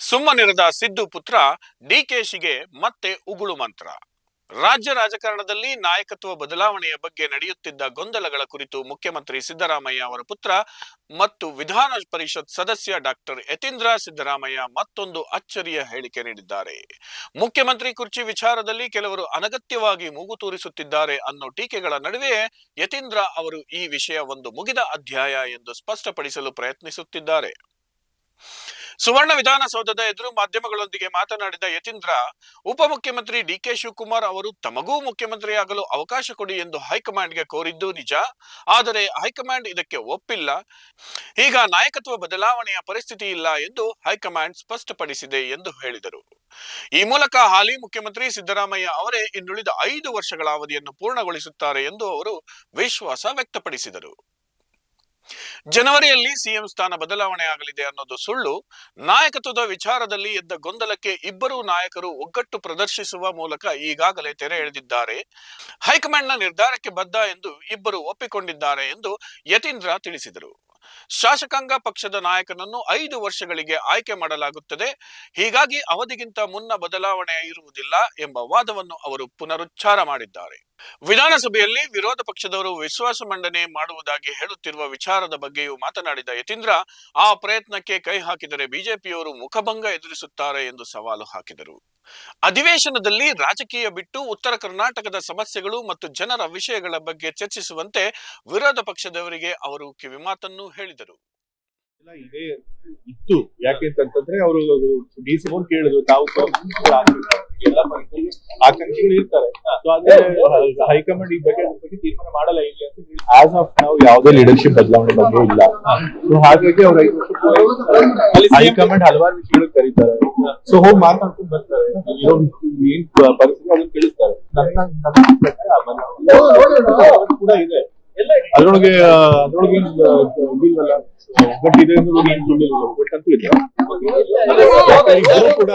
ಸುಮ್ಮನಿರದ ಸಿದ್ದು ಪುತ್ರ ಡಿಕೆಶಿಗೆ ಮತ್ತೆ ಉಗುಳು ಮಂತ್ರ. ರಾಜ್ಯ ರಾಜಕಾರಣದಲ್ಲಿ ನಾಯಕತ್ವ ಬದಲಾವಣೆಯ ಬಗ್ಗೆ ನಡೆಯುತ್ತಿದ್ದ ಗೊಂದಲಗಳ ಕುರಿತು ಮುಖ್ಯಮಂತ್ರಿ ಸಿದ್ದರಾಮಯ್ಯ ಅವರ ಪುತ್ರ ಮತ್ತು ವಿಧಾನ ಪರಿಷತ್ ಸದಸ್ಯ ಡಾಕ್ಟರ್ ಯತೀಂದ್ರ ಸಿದ್ದರಾಮಯ್ಯ ಮತ್ತೊಂದು ಅಚ್ಚರಿಯ ಹೇಳಿಕೆ ನೀಡಿದ್ದಾರೆ. ಮುಖ್ಯಮಂತ್ರಿ ಕುರ್ಚಿ ವಿಚಾರದಲ್ಲಿ ಕೆಲವರು ಅನಗತ್ಯವಾಗಿ ಮೂಗು ತೂರಿಸುತ್ತಿದ್ದಾರೆ ಅನ್ನೋ ಟೀಕೆಗಳ ನಡುವೆಯೇ ಯತೀಂದ್ರ ಅವರು ಈ ವಿಷಯ ಒಂದು ಮುಗಿದ ಅಧ್ಯಾಯ ಎಂದು ಸ್ಪಷ್ಟಪಡಿಸಲು ಪ್ರಯತ್ನಿಸುತ್ತಿದ್ದಾರೆ. ಸುವರ್ಣ ವಿಧಾನಸೌಧದ ಎದುರು ಮಾಧ್ಯಮಗಳೊಂದಿಗೆ ಮಾತನಾಡಿದ ಯತೀಂದ್ರ ಉಪಮುಖ್ಯಮಂತ್ರಿ ಡಿಕೆ ಶಿವಕುಮಾರ್ ಅವರು ತಮಗೂ ಮುಖ್ಯಮಂತ್ರಿಯಾಗಲು ಅವಕಾಶ ಕೊಡಿ ಎಂದು ಹೈಕಮಾಂಡ್ಗೆ ಕೋರಿದ್ದು ನಿಜ. ಆದರೆ ಹೈಕಮಾಂಡ್ ಇದಕ್ಕೆ ಒಪ್ಪಿಲ್ಲ. ಈಗ ನಾಯಕತ್ವ ಬದಲಾವಣೆಯ ಪರಿಸ್ಥಿತಿ ಇಲ್ಲ ಎಂದು ಹೈಕಮಾಂಡ್ ಸ್ಪಷ್ಟಪಡಿಸಿದೆ ಎಂದು ಹೇಳಿದರು. ಈ ಮೂಲಕ ಹಾಲಿ ಮುಖ್ಯಮಂತ್ರಿ ಸಿದ್ದರಾಮಯ್ಯ ಅವರೇ ಇನ್ನುಳಿದ ಐದು ವರ್ಷಗಳ ಅವಧಿಯನ್ನು ಪೂರ್ಣಗೊಳಿಸುತ್ತಾರೆ ಎಂದು ಅವರು ವಿಶ್ವಾಸ ವ್ಯಕ್ತಪಡಿಸಿದರು. ಜನವರಿಯಲ್ಲಿ ಸಿಎಂ ಸ್ಥಾನ ಬದಲಾವಣೆ ಆಗಲಿದೆ ಅನ್ನೋದು ಸುಳ್ಳು. ನಾಯಕತ್ವದ ವಿಚಾರದಲ್ಲಿ ಎದ್ದ ಗೊಂದಲಕ್ಕೆ ಇಬ್ಬರೂ ನಾಯಕರು ಒಗ್ಗಟ್ಟು ಪ್ರದರ್ಶಿಸುವ ಮೂಲಕ ಈಗಾಗಲೇ ತೆರೆ ಎಳೆದಿದ್ದಾರೆ. ಹೈಕಮಾಂಡ್ನ ನಿರ್ಧಾರಕ್ಕೆ ಬದ್ಧ ಎಂದು ಇಬ್ಬರು ಒಪ್ಪಿಕೊಂಡಿದ್ದಾರೆ ಎಂದು ಯತೀಂದ್ರ ತಿಳಿಸಿದರು. ಶಾಸಕಾಂಗ ಪಕ್ಷದ ನಾಯಕನನ್ನು ಐದು ವರ್ಷಗಳಿಗೆ ಆಯ್ಕೆ ಮಾಡಲಾಗುತ್ತದೆ. ಹೀಗಾಗಿ ಅವಧಿಗಿಂತ ಮುನ್ನ ಬದಲಾವಣೆ ಇರುವುದಿಲ್ಲ ಎಂಬ ವಾದವನ್ನು ಅವರು ಪುನರುಚ್ಚಾರ ಮಾಡಿದ್ದಾರೆ. ವಿಧಾನಸಭೆಯಲ್ಲಿ ವಿರೋಧ ಪಕ್ಷದವರು ವಿಶ್ವಾಸ ಮಂಡನೆ ಮಾಡುವುದಾಗಿ ಹೇಳುತ್ತಿರುವ ವಿಚಾರದ ಬಗ್ಗೆಯೂ ಮಾತನಾಡಿದ ಯತೀಂದ್ರ, ಆ ಪ್ರಯತ್ನಕ್ಕೆ ಕೈ ಹಾಕಿದರೆ ಬಿಜೆಪಿಯವರು ಮುಖಭಂಗ ಎದುರಿಸುತ್ತಾರೆ ಎಂದು ಸವಾಲು ಹಾಕಿದರು. ಅಧಿವೇಶನದಲ್ಲಿ ರಾಜಕೀಯ ಬಿಟ್ಟು ಉತ್ತರ ಕರ್ನಾಟಕದ ಸಮಸ್ಯೆಗಳು ಮತ್ತು ಜನರ ವಿಷಯಗಳ ಬಗ್ಗೆ ಚರ್ಚಿಸುವಂತೆ ವಿರೋಧ ಪಕ್ಷದವರಿಗೆ ಅವರು ಕಿವಿಮಾತನ್ನು ಹೇಳಿದರು. ಇತ್ತು. ಯಾಕೆ ಅಂತಂದ್ರೆ ಅವರು ಡಿ ಸಿ ಕೇಳಿದ್ರು, ತಾವು ಆಕಾಂಕ್ಷಿಗಳು ಇರ್ತಾರೆ. ಹೈಕಮಾಂಡ್ ಈ ಬಗ್ಗೆ ಬಗ್ಗೆ ತೀರ್ಮಾನ ಮಾಡಲ್ಲ ಇಲ್ಲಿ ಅಂತ ಆಸ್ ಆಫ್ ನಾವು ಯಾವುದೇ ಲೀಡರ್ಶಿಪ್ ಬದಲಾವಣೆ ಬಗ್ಗೆ ಇಲ್ಲ. ಸೊ ಹಾಗಾಗಿ ಅವ್ರ ಹೈಕಮಾಂಡ್ ಹಲವಾರು ವಿಷಯಗಳು ಕರೀತಾರೆ. ಸೊ ಹೋಗಿ ಮಾತಾಡ್ಕೊಂಡು ಬರ್ತಾರೆ. ಏನ್ ಪರಿಸ್ಥಿತಿ ಅದನ್ನ ತಿಳಿಸ್ತಾರೆ. ನನ್ನ ನನ್ನ ಪ್ರಕಾರ ಕೂಡ ಇದೆ. ಅದ್ರೊಳಗೆ ಅದ್ರೊಳಗೆ ಇದಿಲ್ವಲ್ಲ ಒಗ್ಗಟ್ಟಿದೆ ಅಂದ್ರೆ ಏನ್ ಒಗ್ಗಟ್ಟಂತೂ ಇದೆ. ಕೂಡ